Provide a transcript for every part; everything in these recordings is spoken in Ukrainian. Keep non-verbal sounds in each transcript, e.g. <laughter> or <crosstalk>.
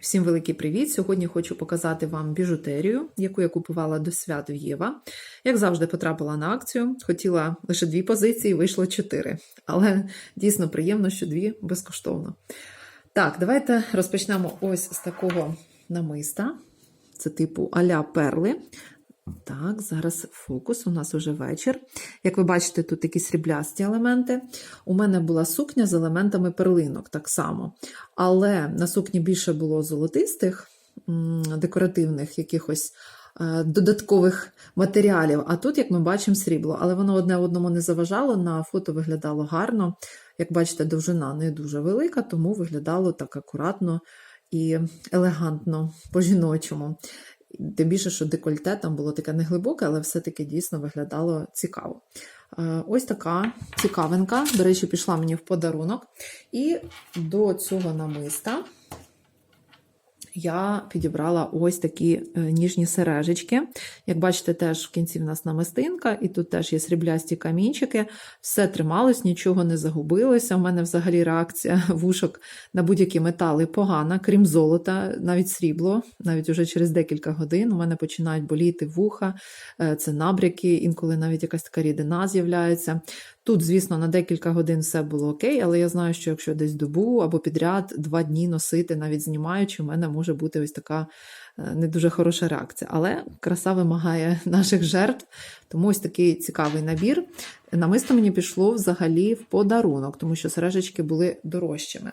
Всім великий привіт! Сьогодні хочу показати вам біжутерію, яку я купувала до свят Єва. Як завжди, потрапила на акцію. Хотіла лише дві позиції, вийшло чотири. Але дійсно приємно, що дві безкоштовно. Так, давайте розпочнемо ось з такого намиста. Це типу а-ля перли. Так, зараз фокус, у нас уже вечір. Як ви бачите, тут такі сріблясті елементи. У мене була сукня з елементами перлинок так само. Але на сукні більше було золотистих, декоративних якихось е, додаткових матеріалів. А тут, як ми бачимо, срібло. Але воно одне одному не заважало, на фото виглядало гарно. Як бачите, довжина не дуже велика, тому виглядало так акуратно і елегантно по-жіночому. Тим більше, що декольте там було таке неглибоке, але все-таки дійсно виглядало цікаво. Е, Ось така цікавинка, до речі, пішла мені в подарунок. І до цього намиста я підібрала ось такі е, ніжні сережечки. Як бачите, теж в кінці в нас намистинка, і тут теж є сріблясті камінчики. Все трималось, нічого не загубилося. У мене взагалі реакція <laughs> вушок на будь-які метали погана, крім золота, навіть срібло, навіть уже через декілька годин у мене починають боліти вуха, е, це набряки, інколи навіть якась така рідина з'являється. Тут, звісно, на декілька годин все було окей, але я знаю, що якщо десь добу або підряд два дні носити, навіть знімаючи, у мене може бути ось така не дуже хороша реакція. Але краса вимагає <laughs> наших жертв, тому ось такий цікавий набір. Намисто мені пішло взагалі в подарунок, тому що сережечки були дорожчими.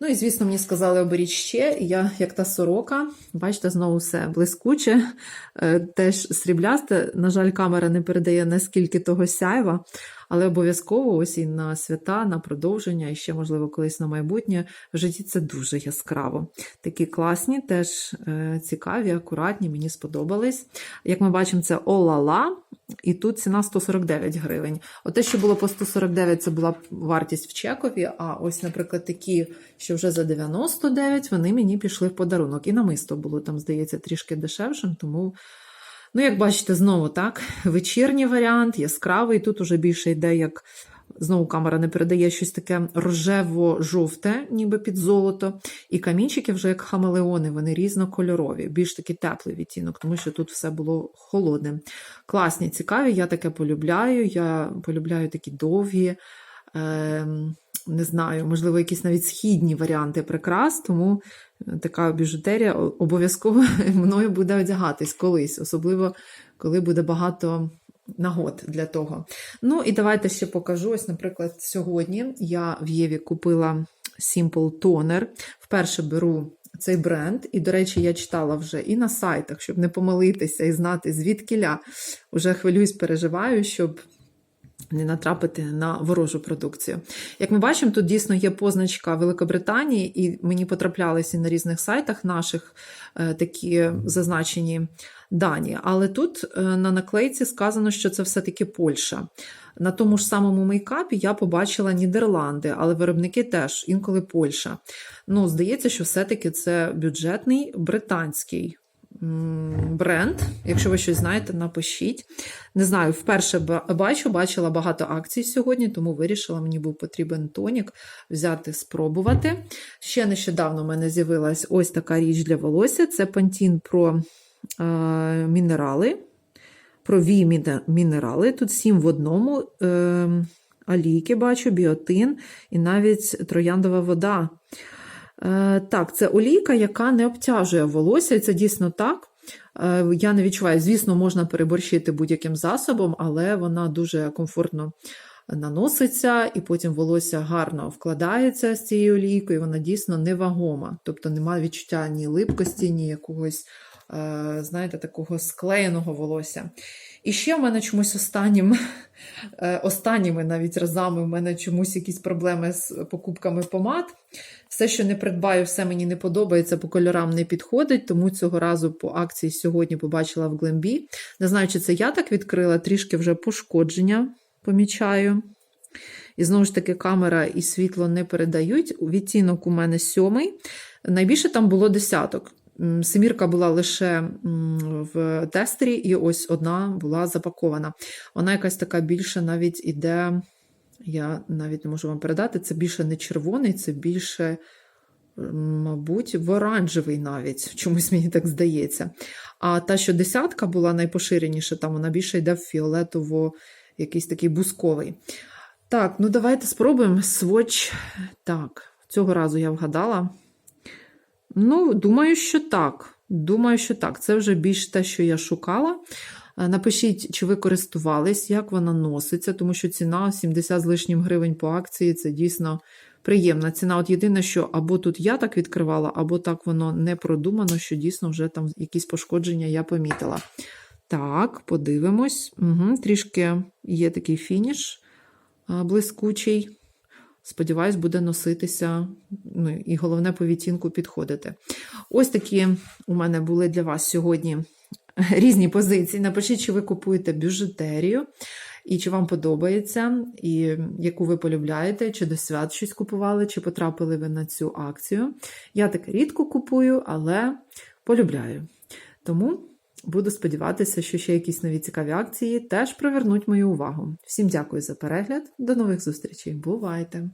Ну і, звісно, мені сказали, оберіть ще. Я, як та сорока, бачите, знову все блискуче, е, теж сріблясте. На жаль, камера не передає наскільки того сяйва, але обов'язково ось і на свята, на продовження, і ще, можливо, колись на майбутнє в житті це дуже яскраво. Такі класні, теж е, цікаві, акуратні, мені сподобались. Як ми бачимо, це Олала, і тут ціна 149 гривень. Оте, що було по 149, це була вартість в чекові. А ось, наприклад, такі, що вже за 99, вони мені пішли в подарунок. І намисто було там, здається, трішки дешевшим, тому. Ну, як бачите, знову так, вечірній варіант, яскравий. Тут уже більше йде, як знову камера не передає щось таке рожево-жовте, ніби під золото. І камінчики вже як хамелеони, вони різнокольорові, більш такий теплий відтінок, тому що тут все було холодне. Класні, цікаві, я таке полюбляю. Я полюбляю такі довгі. Е не знаю, можливо, якісь навіть східні варіанти прикрас, тому така біжутерія обов'язково <laughs> мною буде одягатись колись, особливо коли буде багато нагод для того. Ну і давайте ще покажу. Ось, наприклад, сьогодні я в Єві купила Simple Toner. Вперше беру. Цей бренд, і, до речі, я читала вже і на сайтах, щоб не помилитися і знати, звідкиля. Уже хвилююсь, переживаю, щоб не натрапити на ворожу продукцію. Як ми бачимо, тут дійсно є позначка Великобританії, і мені потраплялися на різних сайтах наших е, такі зазначені дані. Але тут е, на наклейці сказано, що це все-таки Польща. На тому ж самому мейкапі я побачила Нідерланди, але виробники теж інколи Польща. Ну, здається, що все-таки це бюджетний британський бренд. Якщо ви щось знаєте, напишіть. Не знаю, вперше бачу, бачила багато акцій сьогодні, тому вирішила, мені був потрібен тонік взяти, спробувати. Ще нещодавно в мене з'явилась ось така річ для волосся: це Pantene Pro мінерали. Про ві мінерали. Тут сім в одному. Е, Алійки бачу, біотин і навіть трояндова вода. Е, так, це олійка, яка не обтяжує волосся, і це дійсно так. Е, я не відчуваю, звісно, можна переборщити будь-яким засобом, але вона дуже комфортно наноситься, і потім волосся гарно вкладається з цією олійкою, вона дійсно невагома. Тобто немає відчуття ні липкості, ні якогось, е, знаєте, такого склеєного волосся. І ще в мене чомусь останнім, <laughs> останніми навіть разами в мене чомусь якісь проблеми з покупками помад. Все, що не придбаю, все мені не подобається, по кольорам не підходить, тому цього разу по акції сьогодні побачила в Глембі. Не знаю, чи це я так відкрила, трішки вже пошкодження помічаю. І знову ж таки, камера і світло не передають. Відтінок у мене сьомий. Найбільше там було десяток. Семірка була лише в тестері, і ось одна була запакована. Вона якась така більше навіть іде я навіть не можу вам передати, це більше не червоний, це більше мабуть, в оранжевий навіть, <laughs> чомусь мені так здається. А та, що десятка була найпоширеніша, там вона більше йде в фіолетово, якийсь такий бусковий. Так, ну давайте спробуємо сводч. Так, цього разу я вгадала. Ну, думаю, що так. Думаю, що так. Це вже більш те, що я шукала. Е, Напишіть, чи ви користувались, як вона носиться, тому що ціна 70 з лишнім гривень по акції це дійсно приємна ціна. От єдине, що або тут я так відкривала, або так воно не продумано, що дійсно вже там якісь пошкодження я помітила. Так, подивимось. Угу, трішки є такий фініш блискучий. Сподіваюсь, буде носитися, ну і головне по відтінку підходити. Ось такі у мене були для вас сьогодні різні позиції. Напишіть, чи ви купуєте бюджетерію, і чи вам подобається, і яку ви полюбляєте, чи до свят щось купували, чи потрапили ви на цю акцію. Я таке рідко купую, але полюбляю. Тому буду сподіватися, що ще якісь нові цікаві акції теж привернуть мою увагу. Всім дякую за перегляд. До нових зустрічей. Бувайте!